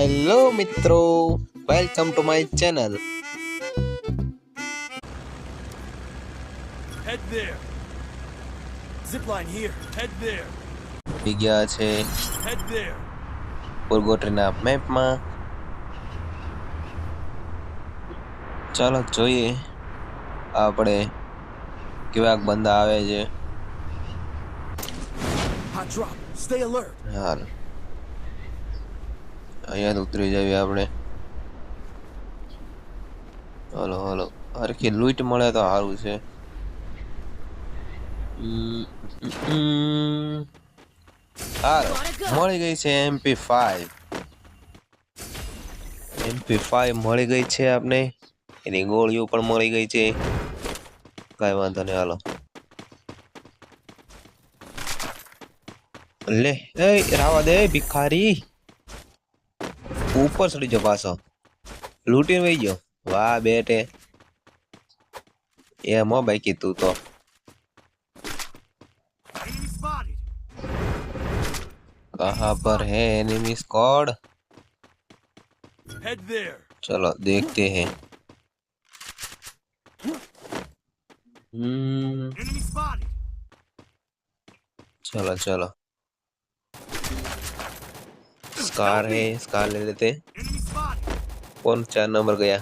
Hello મિત્રો welcome to my channel Head there. Zipline here. Head there. આવી ગયા છે Head there. પુરગોટરીના મેપમાં ચાલો જોઈએ આપણે કેવાક બંદા આવે છે alert. હાલ અહીંયા ઉતરી જઈએ આપણે. હલો હલો. હરખી લૂંટ મળે તો સારું છે. મળી ગઈ છે એમપી ફાઈવ એમપી ફાઈવ મળી ગઈ છે આપણે એની ગોળીઓ પણ મળી ગઈ છે. કાંઈ વાંધો નહીં, હાલો. લે, એ રાવા દે, ભિખારી. ઉપર ચડી જાઓ પાછો લૂંટીને વહી ગયો વાહ બેટે એમાં બાકી તું તો Enemy spotted. कहाँ पर है एनिमी स्क्वाड Head there. चलो देखते हैं हम्म Enemy spotted. चलो चलो स्कार है स्कार ले लेते हैं। Enemy spotted. कौन चार नंबर गया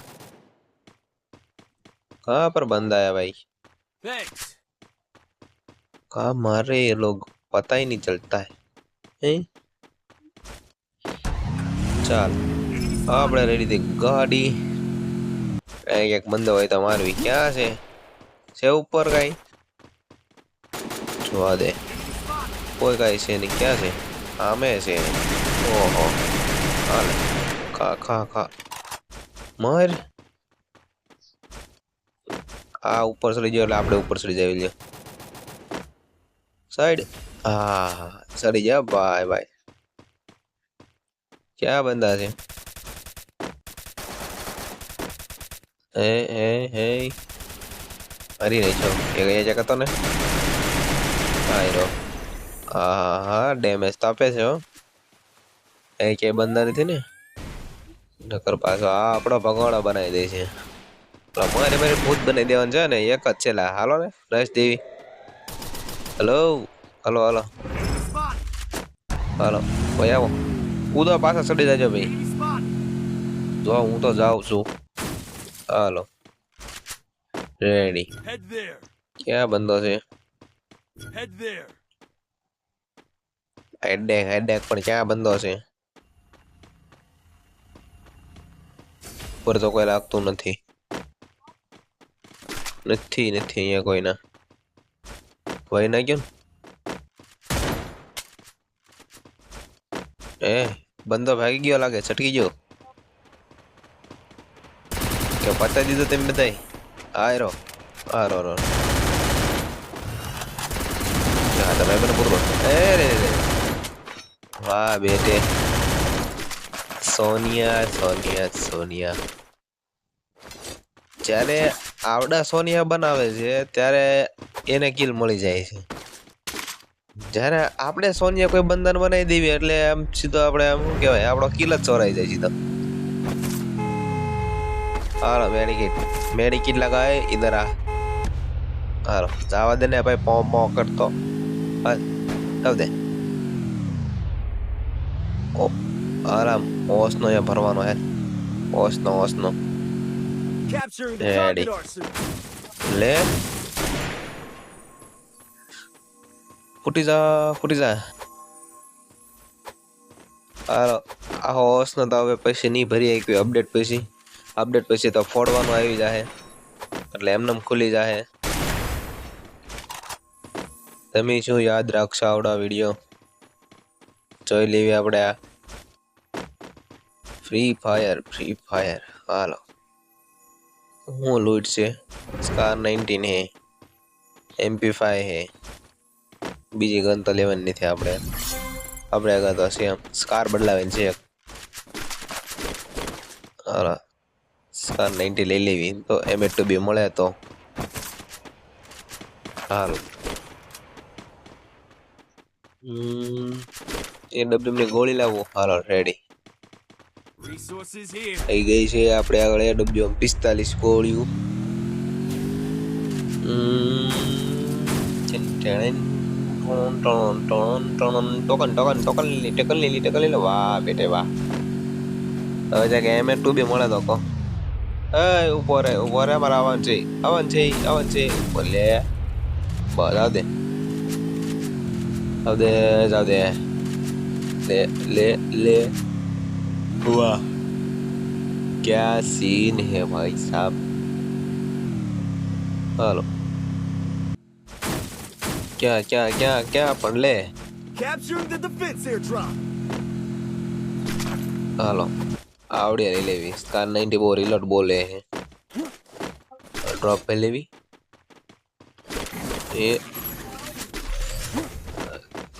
कहाँ पर बंदा है भाई Thanks. कहाँ मार रहे ये लोग पता ही नहीं चलता है हैं? ચાલ આપણે રેડી થઈ ગાડી કંઈક એક બંદો હોય તો મારવી ક્યાં છે છે ઉપર કઈ જોવા દે કોઈ કઈ છે નહીં ક્યાં છે આમે છે ઓહો હાલે ખા ખા ખા મર આ ઉપર ચડી જાય એટલે આપણે ઉપર ચડી જાય લ્યો. સાઈડ હા ચડી જા. બાય બાય ક્યાં બંદા છે? હે હે હે. અરી નહીં છો? એ ગયા જગતો તો ને આયરો હા હા ડેમેજ તાપે છે, હો. એ ક્યાંય બંધા નથી ને? નકર પાછો આ આપણો ભગવાડો બનાવી દે છે. મારે મારે ભૂત બનાવી દેવાનું છે ને એક જ છે લા. હાલો ને રસ દેવી. હલો હલો હલો હાલો ભાઈ આવો. કૂદો પાછા ચડી જજો ભાઈ. જો હું તો જાઉં છું. હાલો. રેડી ક્યાં બંધો છે? હેડ ડેક હેડ ડેક પણ ક્યાં બંધો છે? ઉપર તો કોઈ લાગતું નથી. નથી નથી અહીંયા કોઈના. કોઈ ના ગયો ને? એ, બંદો ભાગી ગયો લાગે, છટકી ગયો. કે પતા દીધો તેમ બધાય. આયરો આરો રો હા તમે મને પૂરો એ રે રે. વાહ, બેટે. સોનિયા સોનિયા સોનિયા. જ્યારે આવડા સોનિયા બનાવે છે, ત્યારે એને કિલ મળી જાય છે. જ્યારે આપણે સોનિયા કોઈ બંધન બનાવી દેવી એટલે આમ સીધો આપણે આમ શું કહેવાય, આપણો કિલ જ ચોરાઈ જાય સીધો. હાલો મેડિકિટ મેડિકિટ લગાવે ઇધર આ. હાલો, જવા દે ને ભાઈ પો પો કરતો. હા દે ઓ આરામ ઓસનો અહીંયા ભરવાનો હે ઓસનો ઓસનો Capturing the Ready. target arsenal. લે ફૂટી જા ફૂટી જા હાલો આ હોસનો તો હવે પછી નહીં ભરી આવી અપડેટ પછી અપડેટ પછી તો ફોડવાનું આવી જાહે એટલે એમનેમ ખુલી જાહે તમે શું યાદ રાખશો આવડા વીડિયો જોઈ લેવી આપણે આ ફ્રી ફાયર ફ્રી ફાયર હાલો હું લૂટ છે? સ્કાર નાઇન્ટીન હે. એમપી ફાઈવ હે. બીજી ગન તો લેવાની નથી આપણે. આપણે આગળ તો હશે એમ સ્કાર બદલાવાની છે હાલો. સ્કાર નાઇન્ટી લઈ લેવી. તો એમ ટુ બી મળે તો. હાલ. એ ડબ્લ્યુ ની ગોળી લાવો. હાલો રેડી. થઈ ગઈ છે આપણે આગળ ડબ્લ્યુ પિસ્તાલીસ ગોળીઓ. ટોકન ટોકન ટોકન લીલી, ટકન લીલી ટકન લીલી. વાહ, બેટે, વાહ. હવે જાય કે એમ ટુ બી મળે તો કહો. એ, ઉપર હે ઉપર હે મારે આવવાનું છે. આવવાનું છે આવવાનું છે. ઉપર લે. બસ, આવ દે. આવ દે જાવ દે. લે લે લે. हुआ। क्या सीन है भाई साहब? हेलो। क्या क्या क्या क्या पढ़ ले? हेलो। आवड़ी ले ले स्कार 94 रीलोड बोले हैं। ड्रॉप पे ले भी।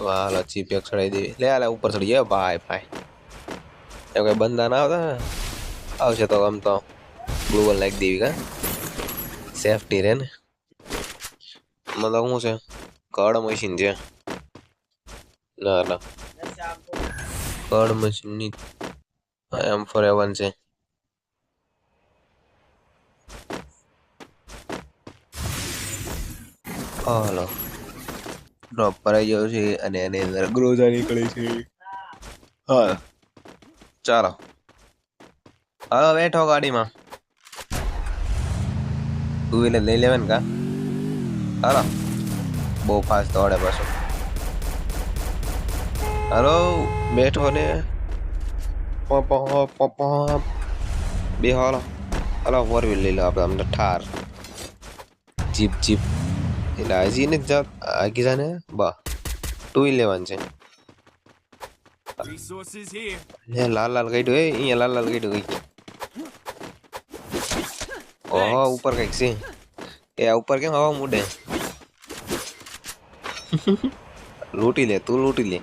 वाला चीप एक्स रही दी ले आ ऊपर चढ़ गया। Bye bye. એમ કઈ બંધા ના આવતા આવશે તો આમ તો ગ્લુવલ નાખી દેવી કા સેફટી રે ને? મતલબ શું છે? કડ મશીન છે. ના ના કડ મશીનની એમ ફોર એવન છે હાલો ડ્રોપ પર આવી ગયો છે અને એની અંદર ગ્રોઝા નીકળી છે. હા. ચાલો. હવે બેઠો ગાડીમાં. ટુ વ્હીલર લઈ લેવે ને કા? હાલો. બહુ ફાસ્ટ દોડે પાછું. હલો. બેઠો ને. બે હાલો. હાલો ફોર વ્હીલ લઈ લો આપણે. અમને ઠાર. Jeep jeep. એટલે હજી ને જ આગી જાને? બા. ટુ વ્હીલ લેવાનું છે. Resources here. Yeah, લાલ લાલ કાઢ્યું એ અહીંયા લાલ લાલ કાઢ્યું કઈ ઓહો ઉપર કંઈક છે. એ ઉપર કેમ હવા મૂડે? લૂંટી લે તું લૂંટી લે.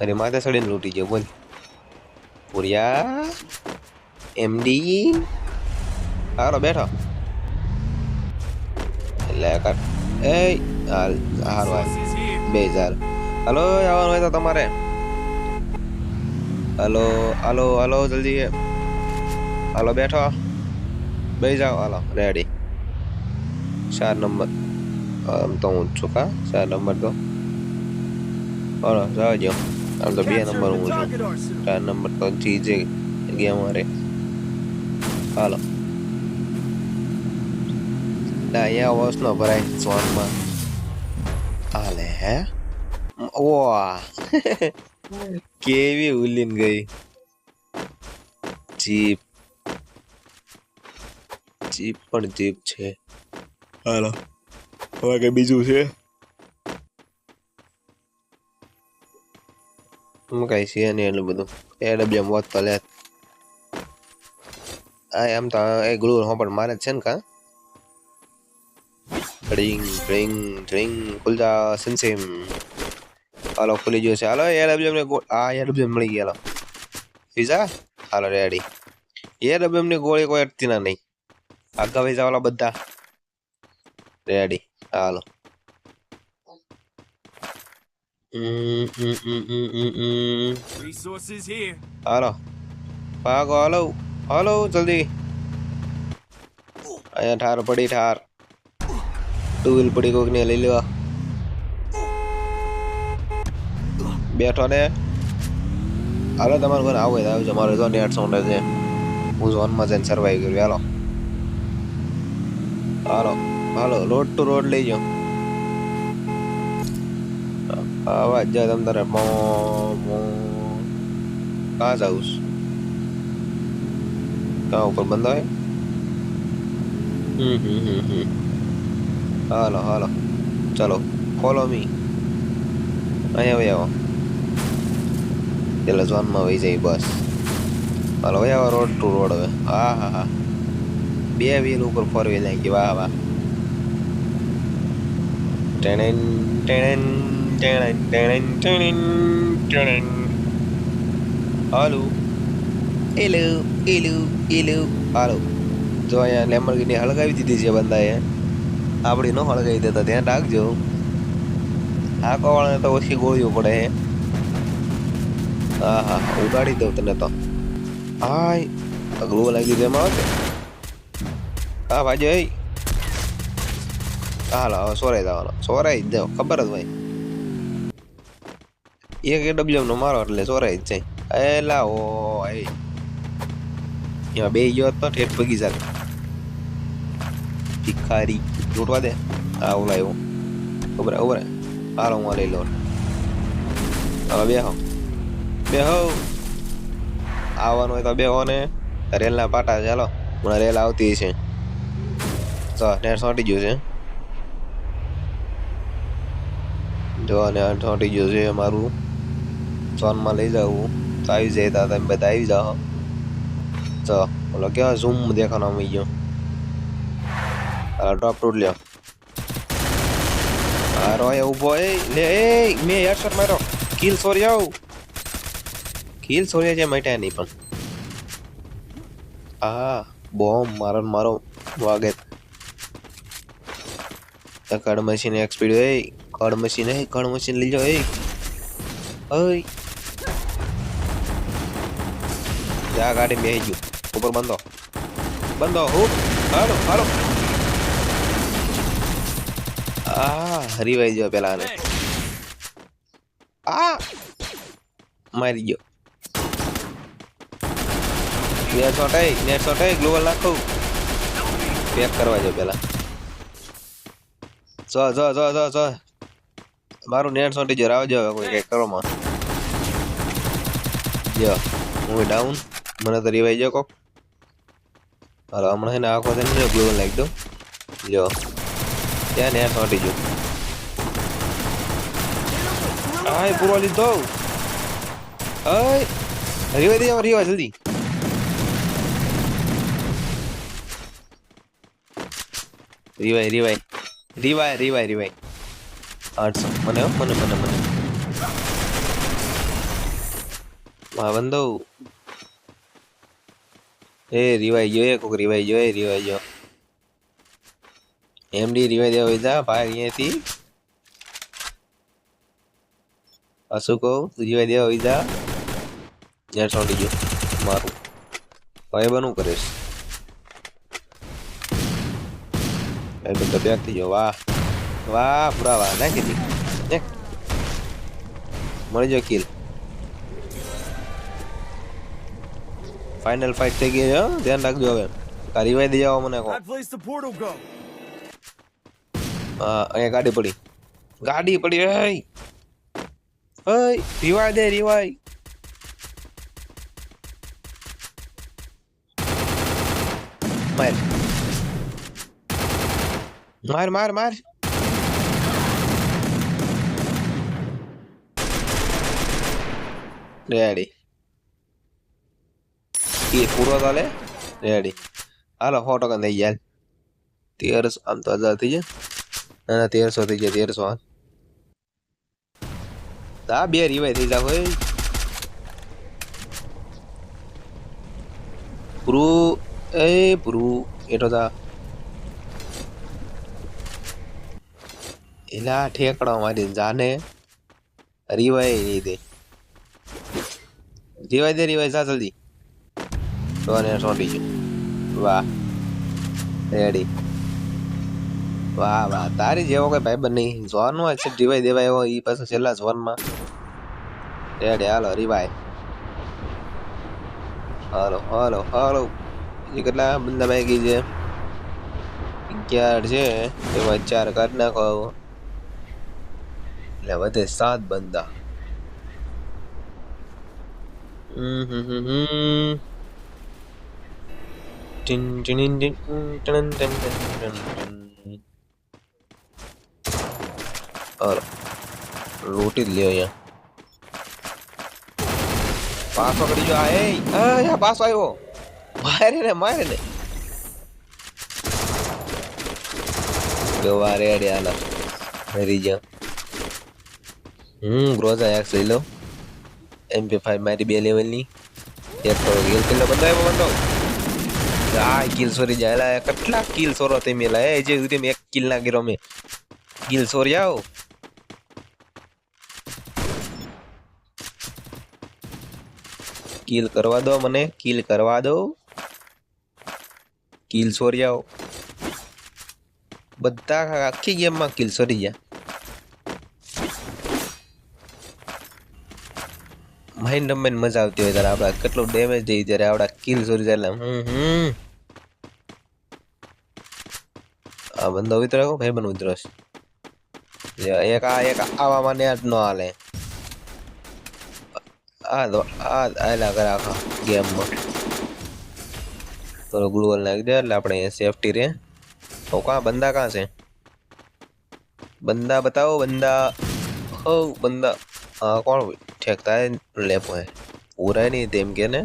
અરે માથે સડીને લૂંટી ગયો બોલ. પુરિયા એમડી હાલો બેઠો. એટલે કર એ હાલ here. બે હજાર. હલો આવવાનું હોય તો તમારે. હલો હલો હલો જલ્દી. હાલો બેઠો. બે જાઓ. હાલો રેડી ચાર નંબર. આમ તો હું છું કા? ચાર નંબર તો. હાલો જાઓ જો આમ તો બે નંબર હું છું. ચાર નંબર તો ચીજે ગયા મારે હાલો. ના અહીંયા વોસ ન ભરાય સોનમાં. હાલે હે? વાહ. કેવી ઉલીન ગઈ? જીપ જીપ પણ જીપ છે. હાલો. હવે કઈ બીજું છે? હું કઈ છે નહીં એટલું બધું. એ ડબ્લ્યુ મોત તો લે. આ એમ તો એ ગ્લુ હો પણ મારે જ છે ને કા? ડ્રિંગ ડ્રિંગ ખુલ જા સિનસિમ હાલો ખુલી ગયો છે. હાલો એર ને આ એર ડબ્લ્યુ મળી ગયા પીઝા? હાલો રેડી એ ડબ્લ્યુ ની ગોળી કોઈ અટતી ના નહીં. આગા પૈસા વાળા બધા. રેડી હાલો. હાલો. ભાગો હાલો. હાલો જલ્દી. અહીંયા ઠાર પડી ઠાર. ટુ વ્હીલ પડી કોઈક ને લઈ લેવા. બેઠો ને. હાલો તમારું ઘર આવું આવ્યું છે. મારે ઝોન નેટ સાઉન્ડ છે. હું ઝોનમાં જઈને સર્વાઈવ કર્યું હાલો. હાલો. હાલો રોડ ટુ રોડ લઈ જાઓ. અવાજ જાય તમ તારે. મો મો. કાં જાઉં? કાં ઉપર બંધ હોય? હમ હમ હમ હમ. હાલો હાલો. ચલો ફોલો મી અહીંયા આવી આવો. પેલા ઝોનમાં વહી જાય બસ હાલો વહી આવો રોડ ટુ રોડ હવે હા હા હા બે વ્હીલ ઉપર ફોર વ્હીલ નાખી વાહ વાહ ટેણેન ટેણેન ટેણેન ટેણેન ટેણેન ટેણેન હાલો એલો એલો એલો હાલો જો અહીંયા લેમ્બોર્ગિની હળગાવી દીધી છે બંદાએ આપણી ન હળગાવી દેતા ધ્યાન રાખજો હાંકવાવાળાને તો ઓછી ગોળીઓ પડે હા હા ઉડાડી દઉં તને તો. હા અગલું લાગી દીધું એમાં આવે હા ભાઈ હાલો, હવે સોરાઈ જવાનો. સોરાઈ જ જાવ ખબર જ ભાઈ એક એડબ્લ્યુએમ નો મારો એટલે સોરાઈ જ જાય. એલા ઓ એમાં બે ગયો તો ઠેઠ પગી જાય ભિખારી, લૂંટવા દે. હા ઓલા એવું. ખબર ખબર હાલો, હું લઈ લઉં. હવે બેહો બેહો આવવાનું હોય તો બે હો ને રેલના પાટા ચાલો હમણાં રેલ આવતી છે. તો નેટ સોંટી ગયું છે. જો ને સોટી ગયું છે મારું સોનમાં લઈ જવું તો આવી જાય તા, તમે બધા આવી જાઓ. તો ઓલો કેવા ઝૂમ દેખાનો આવી ગયો. હા ડ્રોપ ટૂટ લ્યો. હા રોય ઊભો, એ લે એ, મેં હેડશોટ માર્યો. કિલ સોરી આવ. કિલ સોરી છે મટ્યા નહીં પણ. આ બોમ્બ મારો મારો વાગે. કડ મશીન એક સ્પીડ એ કડ મશીન એ કડ મશીન લઈ જાઓ એ ઓય જા, ગાડી બેહી ગયું. ઉપર બંધો બંધો હો હાલો હાલો. આ હરીવાઈ ગયો પેલા આ! મારી ગયો. શોટ એ નેટ એ ગ્લોબલ નાખો પેક કરવા જો પેલા. જો જો જો જો જો. મારું નેટ સોટી જો આવજો કોઈ કઈ કરો માં. જો, હું ડાઉન મને તો રિવાઈ જો કોક. હાલો, હમણાં છે આખો છે ને ગ્લોબલ નાખી દઉં. જો. ત્યાં નેટ સોટી જો. આય પૂરો લીધો. આય રિવાઈ દે રિવાઈ જલ્દી. રિવાઈ રિવાય રિવાય રિવાય રિવાઈ આઠસો મને મને મને મને બંધો એ રિવાય ગયો એ કોક રિવાય ગયો એ રિવાઈ ગયો એમડી રિવાય દેવા વિધા ભાઈ અહીંયાથી. અશુ કહું રિવાય દેવા વિધા જ્યાં સોંટી ગયો. મારું. ભાઈ બનું કરીશ એ બધો બેક થઈ ગયો વાહ વાહ પૂરા વાહ નાખી દી નાખ. મળી જાઓ કિલ ફાઇનલ ફાઇટ થઈ ગઈ છે હો ધ્યાન રાખજો હવે આ રિવાઈ દઈ જાઓ મને કહો That place the portal go. હા અહીંયા ગાડી પડી ગાડી પડી હે હે રિવાય દે રિવાય માર માર માર માર રેડી એ પૂરો ચાલે રેડી હાલો સો ટકા થઈ ગયા તેરસો આમ તો હજાર થઈ જાય ના ના તેરસો થઈ જાય તેરસો હા બે રિવાય થઈ જા હોય પ્રૂ એ પ્રૂ એટો તા એલા ઠેકડા મારી જાને. રિવાય નહીં દે રિવાય દે, રિવાય જા જલ્દી. તો ને સોંટી ગયું. વાહ. રેડી વાહ વાહ. તારી જેવો કોઈ બન નહીં. ઝોનમાં છે, રિવાય દેવાય એવો. એ પાછો છેલ્લા જોનમાં રેડી હાલો, રિવાય. હાલો હાલો હાલો. એ કેટલા બંદા માગી છે? અગિયાર છે. એમાં ચાર કાઢ નાખો એટલે વધે સાત બંદા. રોટી જ લ્યો અહીંયા. પાછો કરી જો આ, એ પાછો આવ્યો. મારે ને મારે ને. ગવા અડ્યા આલા મરી જા. હમ ગ્રોઝા એક્સ લઈ લો એમપી ફાઈવ મારી બે લેવલની એક તો ગિલ કિલ્લો બતાવ્યો બંધો આ કિલ સોરી જાયલા કેટલા કિલ સોરો તે મેલા? એ જે સુધી એક કિલ ના ગીરો મે. કિલ સોરી આવો. કિલ કરવા દો મને કિલ કરવા દો. કિલ સોર્યાઓ બધા આખી ગેમમાં કિલ સોરી ગયા. માઇન્ડ રમવાની મજા આવતી હોય ત્યારે આપણે કેટલું ડેમેજ દઈએ ત્યારે આપણા કિલ સોરી જાય એટલે હમ હમ આ બંદો ઉતરો ભાઈ બન ઉતરો છે એક આ એક આવામાં ને જ ન હાલે આ દો આ આયલા કરે આખા ગેમમાં થોડો ગ્લુઅલ નાખી દે એટલે આપણે સેફટી રહે તો કાં બંદા કાં છે બંદા બતાવો બંદા હો બંદા હા કોણ ઠેકતા હે લેપો હે પૂરા નહીં તેમ કે ને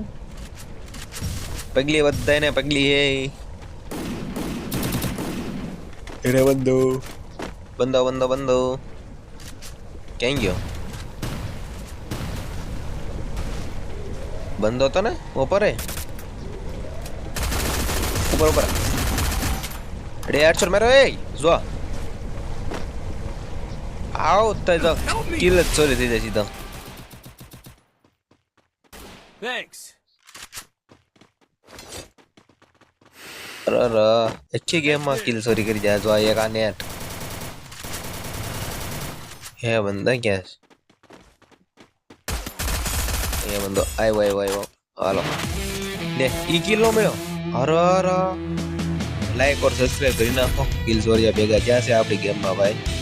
પગલી બધા ને પગલી હે એરે બંદો બંદો બંદો બંદો ક્યાં ગયો બંધો તો ને ઉપર હે ઉપર ઉપર અડે આઠસો મારો એ જો આવ તય તો કિલ જ ચોરી થઈ જાય સીધો Thanks. અરે અરે આખી ગેમમાં કિલ ચોરી કરી જાય જો આ એક આ નેટ હે બંદા ક્યાં છે એ બંદો આવ્યો આવ્યો આવ્યો હાલો લે ઈ કિલ નો મળ્યો અરે અરે લાઈક ઓર સબસ્ક્રાઇબ કરી નાખો કિલ ચોરિયા ભેગા ક્યાં છે આપણી ગેમમાં ભાઈ